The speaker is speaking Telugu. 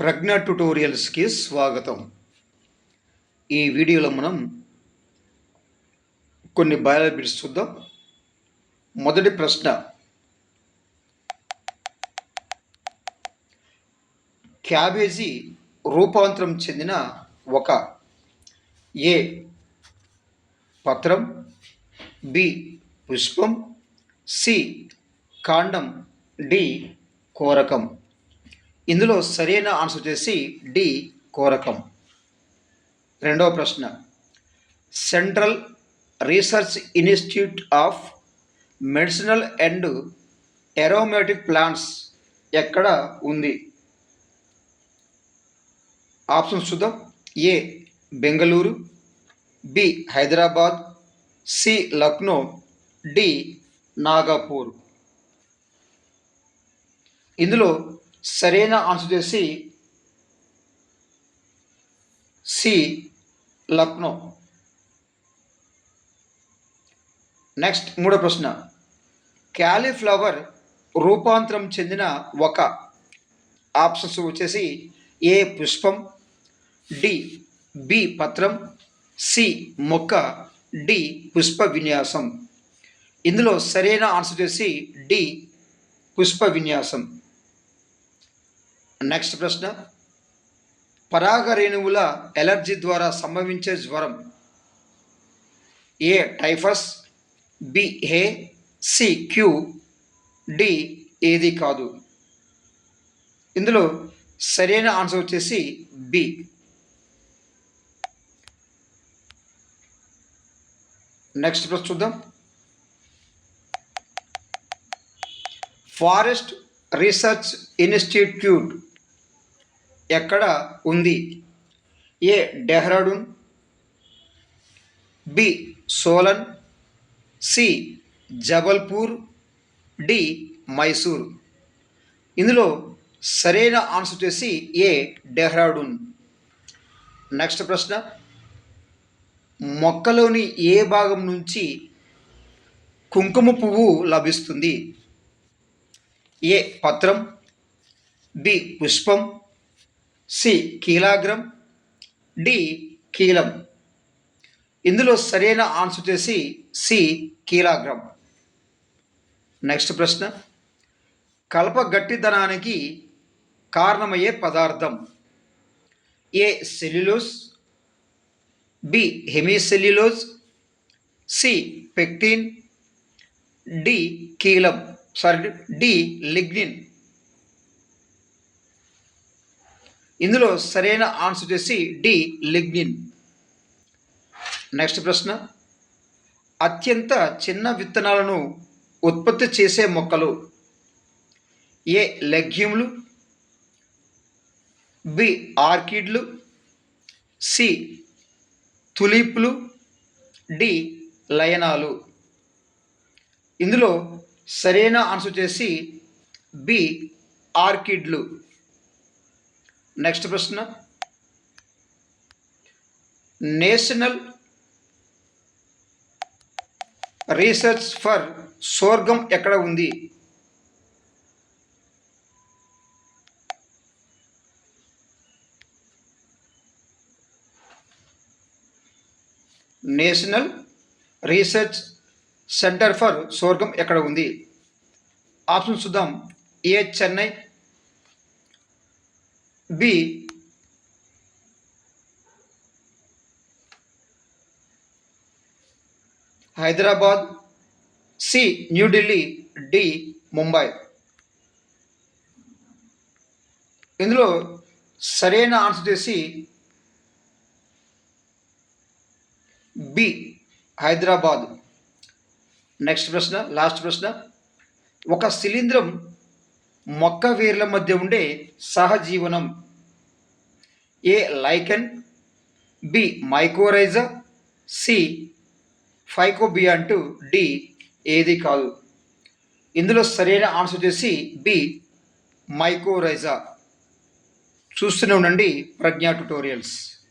ప్రజ్ఞ ట్యుటోరియల్స్కి స్వాగతం. ఈ వీడియోలో మనం కొన్ని బయాలజీ బిట్స్ చూద్దాం. మొదటి ప్రశ్న. క్యాబేజీ రూపాంతరం చెందిన ఒక ఏ పత్రం బి పుష్పం సి కాండం డి కోరకం. ఇందులో సరైన ఆన్సర్ వచ్చేసి డి కోరకం. రెండవ ప్రశ్న. Central research institute of medicinal and aromatic plants ఎక్కడ ఉంది? ఆప్షన్ చూద్దాం. A Bengaluru B Hyderabad C Lucknow D Nagpur. ఇందులో సరైన ఆన్సర్ చేసి సి లక్నో. నెక్స్ట్ మూడో ప్రశ్న. క్యాలీఫ్లవర్ రూపాంతరం చెందిన ఒక ఆప్షన్స్ వచ్చేసి ఏ పుష్పం డి బి పత్రం సి మొక్క డి పుష్ప విన్యాసం. ఇందులో సరైన ఆన్సర్ చేసి డి పుష్ప విన్యాసం. నెక్స్ట్ ప్రశ్న. పరాగ రేణువుల ఎలర్జీ ద్వారా సంభవించే జ్వరం. A typhus. B hay C Q D ఏది కాదు. ఇందులో సరైన ఆన్సర్ వచ్చేసి బి నెక్స్ట్ ప్రశ్న చూద్దాం. ఫారెస్ట్ రీసెర్చ్ ఇన్స్టిట్యూట్ ఎక్కడ ఉంది? A Dehradun B Solan C Jabalpur D Mysore. ఇందులో సరైన ఆన్సర్ చేసి ఏ డెహ్రాడూన్? నెక్స్ట్ ప్రశ్న. మొక్కలోని ఏ భాగం నుంచి కుంకుమ పువ్వు లభిస్తుంది? ఏ పత్రం? బి పుష్పం. సి కీలాగ్రం. డి కీలం. ఇందులో సరైన ఆన్సర్ వచ్చేసి సి కీలాగ్రం. నెక్స్ట్ ప్రశ్న. కలప గట్టిదనానికి కారణమయ్యే పదార్థం. A cellulose B hemicellulose. C pectin. D కీలం. Sorry D lignin. ఇందులో సరైన ఆన్సర్ చేసి డి లిగ్నిన్. నెక్స్ట్ ప్రశ్న. అత్యంత చిన్న విత్తనాలను ఉత్పత్తి చేసే మొక్కలు ఏ లెగ్యూమ్లు బి ఆర్కిడ్లు సి తులిప్లు డి లయనాలు. ఇందులో సరైన ఆన్సర్ వచ్చేసి బి ఆర్కిడ్లు. నెక్స్ట్ ప్రశ్న. నేషనల్ రీసెర్చ్ ఫర్ స్వర్గం ఎక్కడ ఉంది? నేషనల్ రీసెర్చ్ సెంటర్ ఫర్ స్వర్గం ఎక్కడ ఉంది? ఆప్షన్ చూద్దాం. A Chennai. B Hyderabad. C New Delhi D Mumbai. ఇందులో సరైన ఆన్సర్ చేసి బి హైదరాబాద్. నెక్స్ట్ ప్రశ్న లాస్ట్ ప్రశ్న. ఒక శిలీంద్రం మొక్క వేర్ల మధ్య ఉండే సహజీవనం. A lichen B mycorrhiza C ఫైకోబియా అంటూ డి ఏది కాదు. ఇందులో సరైన ఆన్సర్ వచ్చేసి బి మైకోరైజా చూస్తూనే ఉండండి ప్రజ్ఞా ట్యుటోరియల్స్.